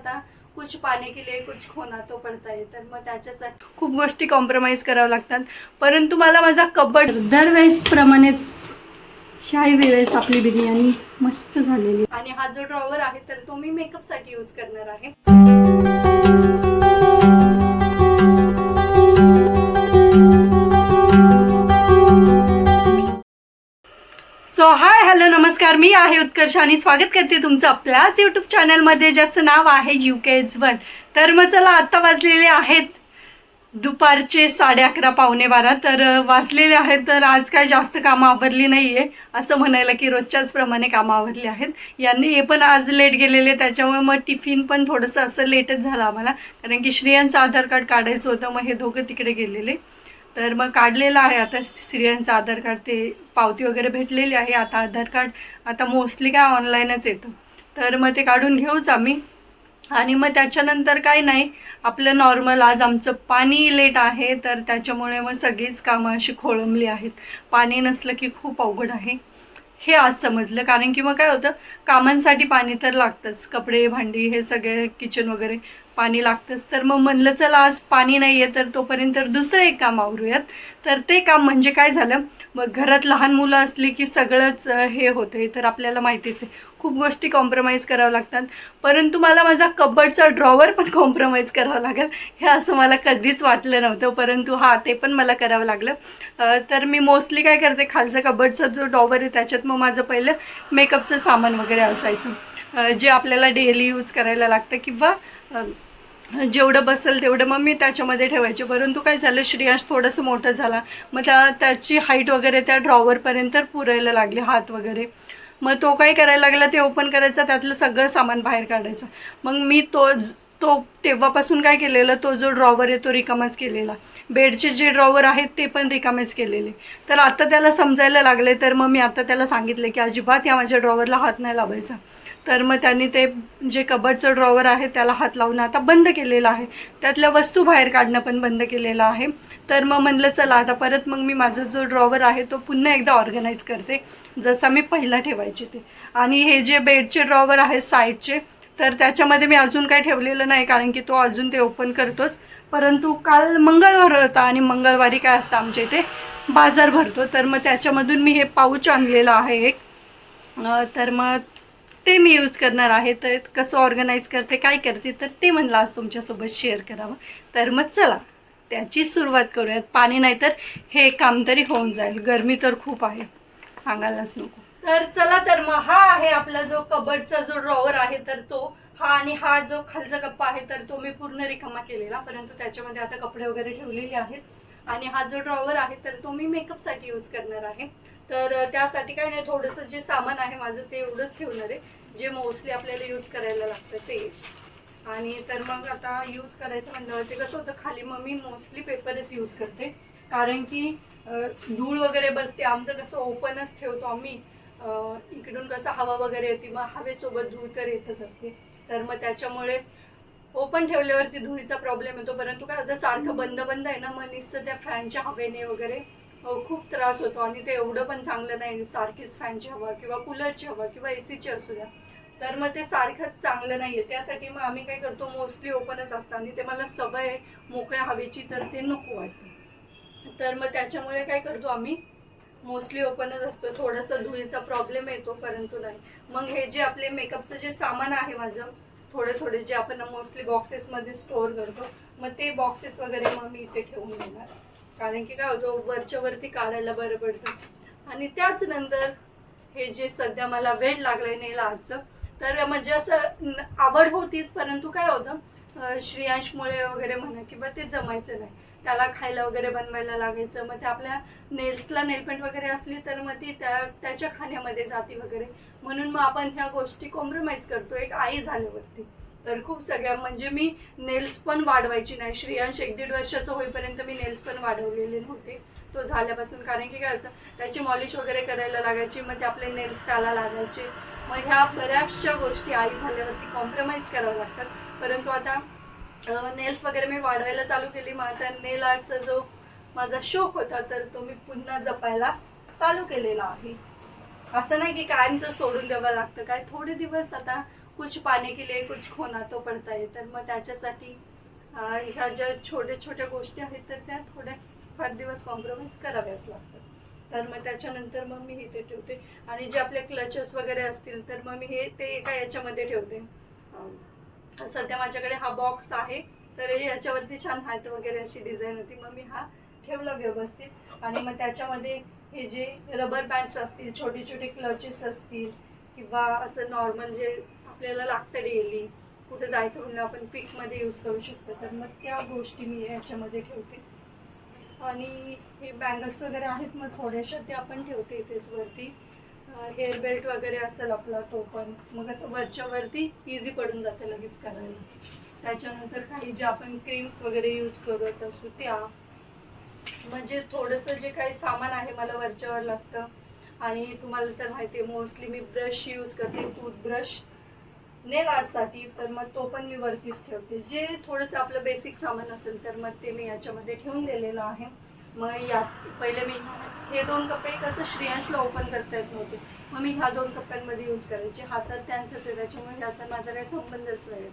आता कुछ पाने के लिए कुछ खोना तो पडता है तर मग त्याच्यासाठी खूप गोष्टी कॉम्प्रोमाइज कराव्या लागतात. परंतु मला माझा कबड दरवेळेस प्रमाणेच शाही वेळेस आपली बिर्याणी मस्त झालेली. आणि हा जो ड्रॉवर आहे तर तो मी मेकअपसाठी यूज करणार आहे. सो हाय हॅलो नमस्कार. मी आहे उत्कर्ष आणि स्वागत करते तुमचं आपल्याच यूट्यूब चॅनलमध्ये ज्याचं नाव आहे यू के एच वन तर मग चला आत्ता वाजलेले आहेत दुपारचे साडे अकरा पावणे बारा. तर वाचलेले वाजलेले आहेत तर आज काय जास्त कामं आवरली नाही आहे असं म्हणायला की रोजच्याच प्रमाणे कामं आवरली आहेत. यांनी हे पण आज लेट गेलेले त्याच्यामुळे मग टिफिन पण थोडंसं असं लेटच झालं आम्हाला. कारण की श्रियांचं आधार कार्ड काढायचं होतं मग हे दोघं तिकडे गेलेले. तर मग काढलेलं आहे. आता स्त्रियांचं आधार कार्ड ते पावती वगैरे भेटलेली आहे. आता आधार कार्ड आता मोस्टली काय ऑनलाईनच येतं. तर मग ते काढून घेऊच आम्ही. आणि मग त्याच्यानंतर काय नाही. आपलं नॉर्मल आज आमचं पाणी लेट आहे तर त्याच्यामुळे मग सगळीच कामं अशी खोळंबली आहेत. पाणी नसलं की खूप अवघड आहे. हे आज समजलं. कारण की मग काय होतं कामांसाठी पाणी तर लागतंच. कपडे भांडी हे सगळे किचन वगैरे. पाणी लागतंच. तर मग म्हणलं चला आज पाणी नाही आहे तर तोपर्यंत दुसरं एक काम आवरूयात. तर ते काम म्हणजे काय झालं? मग घरात लहान मुलं असली की सगळंच हे होतं तर आपल्याला माहितीच आहे खूप गोष्टी कॉम्प्रोमाइज कराव्या लागतात. परंतु मला माझा कबडचा ड्रॉवर पण कॉम्प्रोमाइज करावा लागेल. हे असं मला कधीच वाटलं नव्हतं. परंतु हा ते पण मला करावं लागलं. तर मी मोस्टली काय करते खालचा कबडचा जो ड्रॉवर आहे त्याच्यात मग माझं पहिलं मेकअपचं सामान वगैरे असायचं. जे आपल्याला डेली यूज करायला लागतं किंवा जेवढं बसेल तेवढं मग मी त्याच्यामध्ये ठेवायचे. परंतु काय झालं श्रेयांश थोडंसं मोठं झाला. मग त्या त्याची हाईट वगैरे त्या ड्रॉवरपर्यंत पुरायला लागली हात वगैरे. मग तो काय करायला लागला ते ओपन करायचा त्यातलं सगळं सामान बाहेर काढायचं. मग मी तो तो तेव्हापासून काय केलेलं तो जो ड्रॉवर आहे तो रिकामाच केलेला. बेडचे जे ड्रॉवर आहेत ते पण रिकामेच केलेले. तर आता त्याला समजायला लागले तर मग मी आता त्याला सांगितले की अजिबात या माझ्या ड्रॉवरला हात नाही लावायचा. तर मग त्यांनी ते जे कबडचं ड्रॉवर आहे त्याला हात लावून आता बंद केलेलं आहे. त्यातल्या वस्तू बाहेर काढणं पण बंद केलेलं आहे. तर मग म्हणलं चला आता परत मग मी माझा जो ड्रॉवर आहे तो पुन्हा एकदा ऑर्गनाईज करते जसा मी पहिला ठेवायचे ते. आणि हे जे बेडचे ड्रॉवर आहेत साईडचे तर त्याच्यामध्ये मी अजून काही ठेवलेलं नाही कारण की तो अजून ते ओपन करतोच. परंतु काल मंगळवार होता आणि मंगळवारी काय असतं आमच्या इथे? बाजार भरतो. तर मग त्याच्यामधून मी हे पाऊच आणलेलं आहे एक. तर मग ते मी यूज करणार आहे तर कसं ऑर्गनाईज करते काय करते तर ते म्हणलं आज तुमच्यासोबत शेअर करावं. तर मग चला त्याची सुरुवात करूयात. पाणी नाही तर हे काम तरी होऊन जाईल. गरमी तर खूप आहे. सांगायलाच नको. तर चला तर मग हा आहे आपला जो कबडचा जो ड्रॉवर आहे तर तो हा आणि हा जो खालचा कप्पा आहे तर तो मी पूर्ण रिकामा केलेला. परंतु त्याच्यामध्ये आता कपडे वगैरे ठेवलेले आहेत. आणि हा जो ड्रॉवर आहे तर तो मी मेकअपसाठी यूज करणार आहे. तर त्यासाठी काय नाही थोडंसं जे सामान आहे माझं ते एवढंच ठेवणार आहे. जे मोस्टली आपल्याला यूज करायला लागतं ते. आणि तर मग आता यूज करायचं म्हणल्यावर ते कसं होतं खाली मग मी मोस्टली पेपरच यूज करते. कारण की धूळ वगैरे बसते आमचं कसं ओपनच ठेवतो आम्ही. इकडून कसं हवा वगैरे येते मग हवेसोबत धूळ तर येतच असते. तर मग त्याच्यामुळे ओपन ठेवल्यावरती धुळीचा प्रॉब्लेम येतो. परंतु काय होतं सारखं बंद बंद आहे ना मग निसतं त्या फॅनच्या हवेने वगैरे हो, खूप त्रास होतो. आणि ते एवढं पण चांगलं नाही सारखीच फॅनची हवा किंवा कूलरची हवा किंवा एसीची असू द्या. तर मग ते सारखंच चांगलं नाही आहे त्यासाठी मग आम्ही काय करतो मोस्टली ओपनच असतं. आणि ते मला सवय आहे मोकळ्या हवेची तर ते नको वाटते. तर मग त्याच्यामुळे काय करतो आम्ही मोस्टली ओपनच असतो. थोडंसं धुळीचा प्रॉब्लेम येतो परंतु नाही. मग हे जे आपले मेकअपचं जे सामान आहे माझं थोडे थोडे जे आपण मोस्टली बॉक्सेसमध्ये स्टोअर करतो मग ते बॉक्सेस वगैरे मग मी इथे ठेवून देणार. कारण की काय होतं वरच्या वरती काढायला बरं पडतं. आणि त्याच नंतर हे जे सध्या मला वेळ लागलंय नेला आजचं तर म्हणजे असं आवड होतीच परंतु काय होतं श्रेयांशमुळे वगैरे म्हणा किंवा ते जमायचं नाही. त्याला खायला वगैरे बनवायला लागायचं मग ते आपल्या नेल्सला नेलपेंट वगैरे असली तर मग ती त्या त्याच्या खाण्यामध्ये जाते वगैरे. म्हणून मग आपण ह्या गोष्टी कॉम्प्रोमाइज करतो एक आई झाल्यावरती. तर खूप सगळ्या म्हणजे मी नेल्स पण वाढवायची नाही. श्रेयांश एक दीड वर्षाचं होईपर्यंत मी नेल्स पण वाढवलेले नव्हते. तो झाल्यापासून कारण की काय होतं त्याची मॉलिश वगैरे करायला लागायची मग ते आपले नेल्स त्याला लागायचे. मग ह्या बऱ्याचशा गोष्टी आई झाल्यावरती कॉम्प्रोमाइज कराव्या लागतात. परंतु आता नेल्स वगैरे मी वाढवायला चालू केली. माझा नेल आर्टचा जो माझा शौक होता तर तो मी पुन्हा जपायला चालू केलेला आहे. असं नाही की कायमचं सोडून द्यावं लागतं. काय थोडे दिवस आता कुछ पाने के लिए कुछ खोना तो पडता आहे तर मग त्याच्यासाठी ह्या ज्या छोट्या छोट्या गोष्टी आहेत तर त्या थोड्या फार दिवस कॉम्प्रोमाइज कराव्याच लागतात. तर मग त्याच्यानंतर मग मी इथे ठेवते. आणि जे आपले क्लचेस वगैरे असतील तर मग मी हे ते एका याच्यामध्ये ठेवते. सध्या माझ्याकडे हा बॉक्स आहे तर याच्यावरती छान हात वगैरे अशी डिझाईन होती. मग मी हा ठेवला व्यवस्थित. आणि मग त्याच्यामध्ये हे जे रबर बँड्स असतील छोटे छोटे क्लचेस असतील किंवा असं नॉर्मल जे आपल्याला लागतं डेली कुठं जायचं म्हणलं आपण पिकमध्ये यूज करू शकतो. तर मग त्या गोष्टी मी याच्यामध्ये ठेवते. आणि हे बँगल्स वगैरे आहेत मग थोड्याशा ते आपण ठेवते इथेच वरती. हेअर बेल्ट वगैरे असेल आपला तो पण. मग असं वरच्यावरती इझी पडून जाते लगेच करायला. त्याच्यानंतर काही जे आपण क्रीम्स वगैरे यूज करत असू त्या. म्हणजे थोडंसं जे काही सामान आहे मला वरच्यावर लागतं. आणि तुम्हाला तर माहिती आहे मोस्टली मी ब्रश यूज करते टूथब्रश नेल आर्टसाठी तर मग तो पण मी वरतीच ठेवते. जे थोडंसं आपलं बेसिक सामान असेल तर मग ते मी याच्यामध्ये ठेवून दिलेलं आहे. मग यात पहिले मी हे दोन कप्पे कसं श्रेयांशला ओपन करता येत नव्हते. मग मी ह्या दोन कप्प्यांमध्ये यूज करायचे. हातात त्यांचंच आहे त्याच्यामुळे ह्याचा माझा काही संबंधच नाही.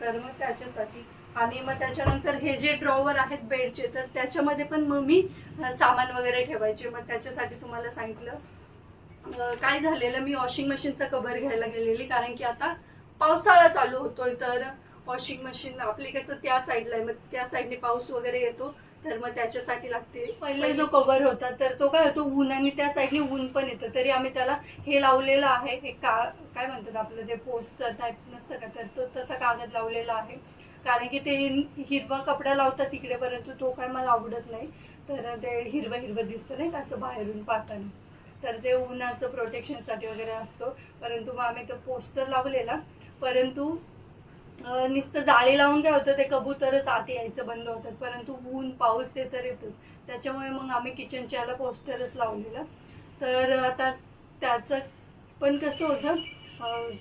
तर मग त्याच्यासाठी आणि मग त्याच्यानंतर हे जे ड्रॉवर आहेत बेडचे तर त्याच्यामध्ये पण मग मी सामान वगैरे ठेवायचे. मग त्याच्यासाठी तुम्हाला सांगितलं काय झालेलं मी वॉशिंग मशीनचा कवर घ्यायला गेलेली. कारण की आता पावसाळा चालू होतोय तर वॉशिंग मशीन आपली कसं त्या साईडला आहे मग त्या साईडने पाऊस वगैरे येतो तर मग त्याच्यासाठी लागते. पहिले जो कवर होता तर तो काय होतो ऊन आणि त्या साईडने ऊन पण येतं तरी आम्ही त्याला हे लावलेलं आहे हे का काय म्हणतात आपलं ते पोस्टर टाईप नसतं का तर तो तसा कागद लावलेला आहे. कारण की ते हिरवा कपडा लावतात तिकडे परंतु तो काय मला आवडत नाही. तर ते हिरवं हिरवं दिसतं नाही का असं बाहेरून पाहताना. तर ते उन्हाचं प्रोटेक्शनसाठी वगैरे असतो. परंतु मग आम्ही तो पोस्टर लावलेला. परंतु नुसतं जाळी लावून काय होतं ते कबूतरच आत यायचं बंद होतात. परंतु ऊन पाऊस ते तर येतच. त्याच्यामुळे मग आम्ही किचनच्या याला पोस्टरच लावलेलं. तर आता त्याचं पण कसं होतं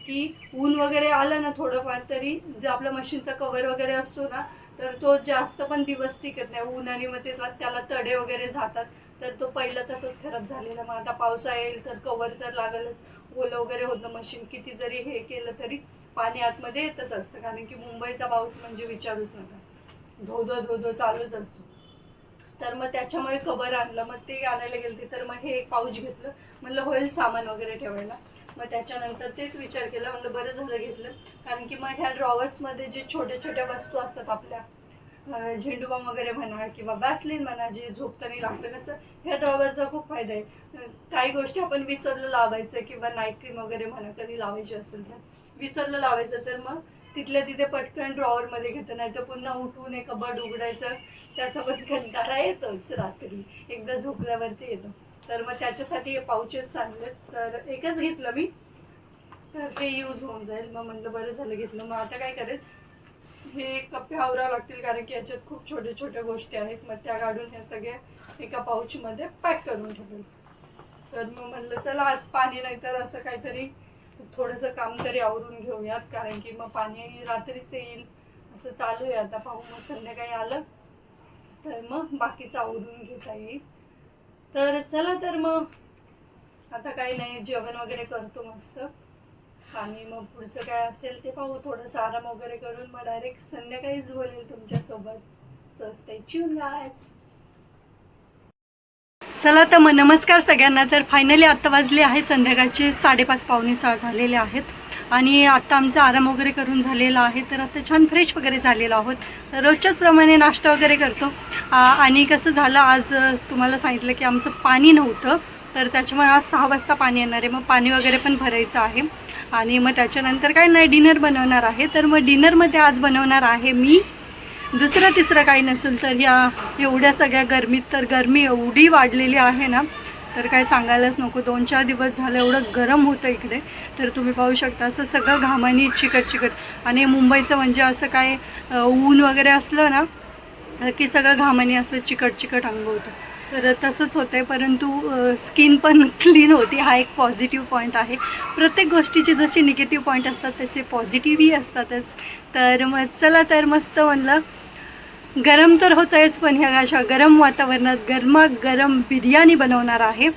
की ऊन वगैरे आलं ना थोडंफार तरी जे आपलं मशीनचा कवर वगैरे असतो ना तर तो जास्त पण दिवस टिकत नाही. ऊन आणि मग ते त्याला तडे वगैरे जातात. तर तो पहिला तसंच खराब झालेला. मग आता पावसा येईल तर कवर तर लागलच. ओलं वगैरे होतं मशीन किती जरी हे केलं तरी पाणी आतमध्ये येतच असतं. कारण की मुंबईचा पाऊस म्हणजे विचारूच नका. धो धो धो धो चालूच असतो. तर मग त्याच्यामुळे कबर आणलं. मग ते आणायला गेलते. तर मग हे एक पाऊच घेतलं. म्हणलं होईल सामान वगैरे ठेवायला. मग त्याच्यानंतर तेच विचार केला. म्हणलं बरं झालं घेतलं. कारण की मग ह्या ड्रॉवर्समध्ये जे छोट्या छोट्या वस्तू असतात आपल्या झेंडूबाम वगैरे म्हणा किंवा बॅसलिन म्हणा जे झोपताना लागतं कसं ह्या ड्रॉवरचा खूप फायदा आहे. काही गोष्टी आपण विसरलं लावायचं किंवा नाईट क्रीम वगैरे म्हणा कधी लावायची असेल तर. विसरलं लावायचं तर मग तिथल्या तिथे पटकन ड्रॉवरमध्ये घेतं नाही तर पुन्हा उठून एक कबड उघडायचं त्याचा पण कंटाळा येतोच रात्री. एकदा झोपल्यावरती येतो. तर मग त्याच्यासाठी पाऊचेस आणलेत तर एकच घेतलं मी. तर ते यूज होऊन जाईल. मग म्हणलं बरं झालं घेतलं. मग आता काय करेल? हे कप्पे आवरावं लागतील कारण की याच्यात खूप छोट्या छोट्या गोष्टी आहेत. मग त्या काढून ह्या सगळ्या एका पाऊचमध्ये पॅक करून ठेवेल तर मग म्हणलं चला आज पाणी नाही तर असं काहीतरी थोडंसं काम तरी आवरून घेऊयात. कारण की मग पाणी रात्रीच येईल. असं चालू आहे आता. पाहू मग संध्याकाळी आलं तर मग बाकीचं आवरून घेता येईल. तर चला तर मग. आता काही नाही. जेवण वगैरे करतो मस्त. आणि मग पुढचं काय असेल ते पाहू. थोडंसं आराम वगैरे करून मग डायरेक्ट संध्याकाळीच बोलेल तुमच्यासोबत. सो स्टे ट्यून गायज चला तर मग नमस्कार सगळ्यांना. तर फायनली आत्ता वाजले आहे संध्याकाळचे साडेपाच पावणे सहा झालेले आहेत. आणि आत्ता आमचा आराम वगैरे करून झालेला आहे. तर आता छान फ्रेश वगैरे झालेलो आहोत. रोजच्याच प्रमाणे नाश्ता वगैरे करतो. आणि कसं झालं आज तुम्हाला सांगितलं की आमचं पाणी नव्हतं. तर त्याच्यामुळे आज सहा वाजता पाणी येणार आहे. मग पाणी वगैरे पण भरायचं आहे. आणि मग त्याच्यानंतर काय नाही डिनर बनवणार आहे. तर मग डिनरमध्ये आज बनवणार आहे मी. दुसरं तिसरं काही नसेल तर या एवढ्या सगळ्या गरमीत तर गरमी एवढी वाढलेली आहे ना. तर काय सांगायलाच नको दोन चार दिवस झालं एवढं गरम होतं इकडे. तर तुम्ही पाहू शकता असं सगळं घामानी चिकट चिकट. आणि मुंबईचं म्हणजे असं काय ऊन वगैरे असलं ना की सगळं घामानी असं चिकट चिकट अंग होतं. तर तसंच होतं आहे परंतु स्किन पण क्लीन होती. हा एक पॉझिटिव्ह पॉईंट आहे. प्रत्येक गोष्टीचे जसे निगेटिव्ह पॉईंट असतात तसे पॉझिटिव्हही असतातच. तर मग चला तर मस्त म्हणलं गरम तर होत आहेच पण ह्या अशा गरम वातावरणात गरमा गरम बिर्याणी बनवणार आहे.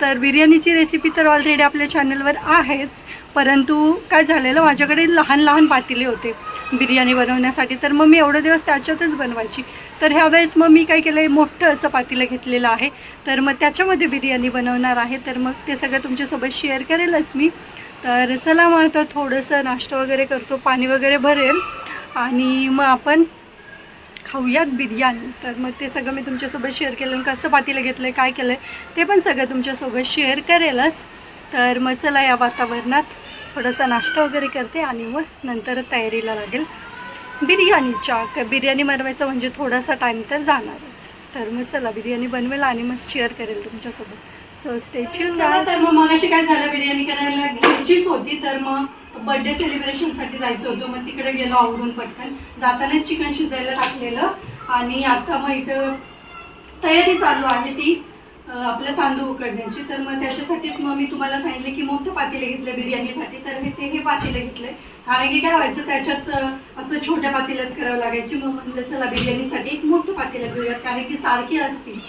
तर बिर्याणीची रेसिपी तर ऑलरेडी आपल्या चॅनलवर आहेच परंतु काय झालेलं माझ्याकडे लहान लहान पातेले होते. बिर्याणी बनवण्यासाठी. तर मग मी एवढे दिवस त्याच्यातच बनवायची. तर ह्यावेळेस मग मी काय केलं आहे मोठं असं पातीलं घेतलेलं आहे. तर मग त्याच्यामध्ये बिर्याणी बनवणार आहे. तर मग ते सगळं तुमच्यासोबत शेअर करेलच मी. तर चला मग आता थोडंसं नाश्ता वगैरे करतो पाणी वगैरे भरेल. आणि मग आपण खाऊयात बिर्याणी. तर मग ते सगळं मी तुमच्यासोबत शेअर केलं. कसं पातीला घेतलं आहे काय केलं आहे ते पण सगळं तुमच्यासोबत शेअर करेलच. तर मग चला या वातावरणात. थोडासा नाश्ता वगैरे करते आणि मग नंतर तयारीला लागेल. बिर्याणीच्या बिर्याणी बनवायचं म्हणजे थोडासा टाईम तर जाणारच. तर मग चला बिर्याणी बनवेल आणि मग शेअर करेल तुमच्यासोबत. सो स्टेच्यू तर मग मगाशी काय झालं बिर्याणी करायला घ्यायचीच होती तर मग बर्थडे सेलिब्रेशनसाठी जायचं होतं. मग तिकडे गेलो आवरून पटकन. जातानाच चिकन शिजायला टाकलेलं. आणि आता मग इथं तयारी चालू आहे ती. आपलं तांदूळ उकडण्याची. तर मग त्याच्यासाठीच मग मी तुम्हाला सांगितले की मोठं पातेले घेतलं बिर्याणीसाठी. तर हे ते हे पातेले घेतलंय. कारण की काय व्हायचं त्याच्यात असं छोट्या पातेल्यात करावं लागायची. मग म्हटलं चला बिर्याणीसाठी एक मोठं पातेलं घेऊयात कारण की सारखी असती.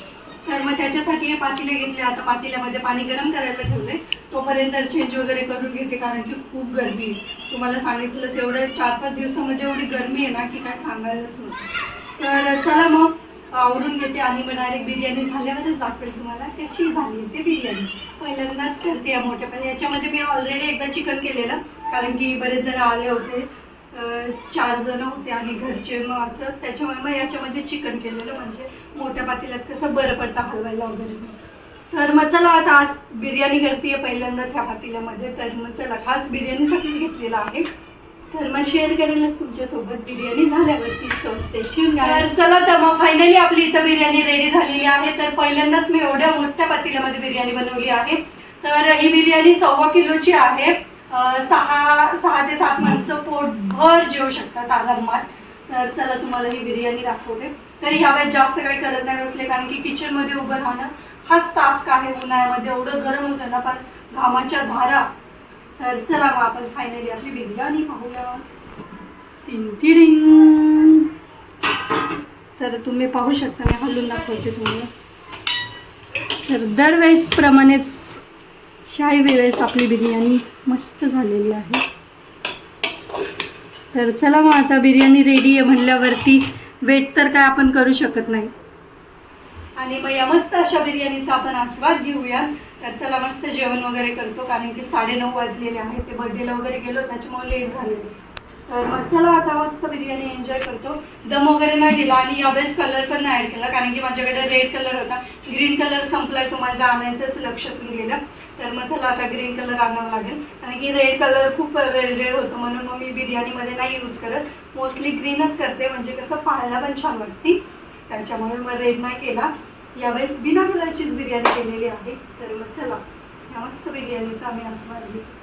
तर मग त्याच्यासाठी हे पातेले घेतले आता पातेल्यामध्ये पाणी गरम करायला ठेवले तोपर्यंत चेंज वगैरे करून घेते कारण की खूप गरमी आहे. तुम्हाला सांगितलंच एवढं चार पाच दिवसामध्ये एवढी गरमी आहे ना की काय सांगायलाच होतं तर चला मग आवरून घेते आणि मग डायरेक्ट बिर्याणी झाल्यावरच दाखवेल तुम्हाला कशी झाली ते बिर्याणी. पहिल्यांदाच करते या मोठ्या पण याच्यामध्ये मी ऑलरेडी एकदा चिकन केलेलं कारण की बरेच जण आले होते चार जण होते आणि घरचे मग असं त्याच्यामुळे मग याच्यामध्ये चिकन केलेलं म्हणजे मोठ्या पातेल्यात कसं बरं पडतं हलवायला वगैरे. तर मग चला आता आज बिर्याणी करते पहिल्यांदाच ह्या पातेल्यामध्ये तर मग चला खास बिर्याणीसाठीच घेतलेला आहे. तर मग शेअर करेलच तुमच्यासोबत. बिर्याणी झाल्यावरती स्वस्तेची तर चला तर मग फायनली आपली इथं बिर्याणी रेडी झालेली आहे. तर पहिल्यांदाच मी एवढ्या मोठ्या पातेल्यामध्ये बिर्याणी बनवली आहे. तर ही बिर्याणी सव्वा किलोची आहे. सहा सहा ते सात माणसं पोटभर जेवू शकतात आरामात तर चला तुम्हाला ही बिर्याणी दाखवते. तर यावेळेस जास्त काही करत नाही बसले कारण की किचनमध्ये उभं राहणं हाच टास्क आहे उन्हाळ्यामध्ये. एवढं गरम होतं ना पण घामाच्या धारा तर चला मग आपण फायनली आपली बिर्याणी पाहूया. टिंग तर तुम्ही पाहू शकता मी हलून दाखवते तुम्हाला. तर दरवेळेस प्रमाणेच शाही वेळेस आपली बिर्याणी मस्त झालेली आहे. तर चला मग आता बिर्याणी रेडी आहे म्हणल्यावरती वेट तर काय आपण करू शकत नाही. आणि मग या मस्त अशा बिर्याणीचा आपण आस्वाद घेऊया तर चला मस्त जेवण वगैरे करतो कारण की साडेनऊ वाजलेले आहेत ते बर्थडेला वगैरे गेलो त्याच्यामुळे लेट झाले. तर मग चला आता मस्त बिर्याणी एन्जॉय करतो. दम वगैरे नाही दिला आणि यावेळेस कलर पण नाही ॲड केला कारण की माझ्याकडे रेड कलर होता. ग्रीन कलर संपलाय तो माझ्या आणायचंच लक्षातून गेलं. तर मग चला आता ग्रीन कलर आणावं लागेल. कारण की रेड कलर खूप रेड होतो म्हणून मग मी बिर्याणीमध्ये नाही यूज करत. मोस्टली ग्रीनच करते म्हणजे कसं पाहायला पण छान वाटते. त्याच्यामुळे मग रेड नाही केला. यावेळेस बिना कलरचीच बिर्याणी केलेली आहे. तर मग चला या मस्त बिर्याणीचा आम्ही आस्वाद घेतो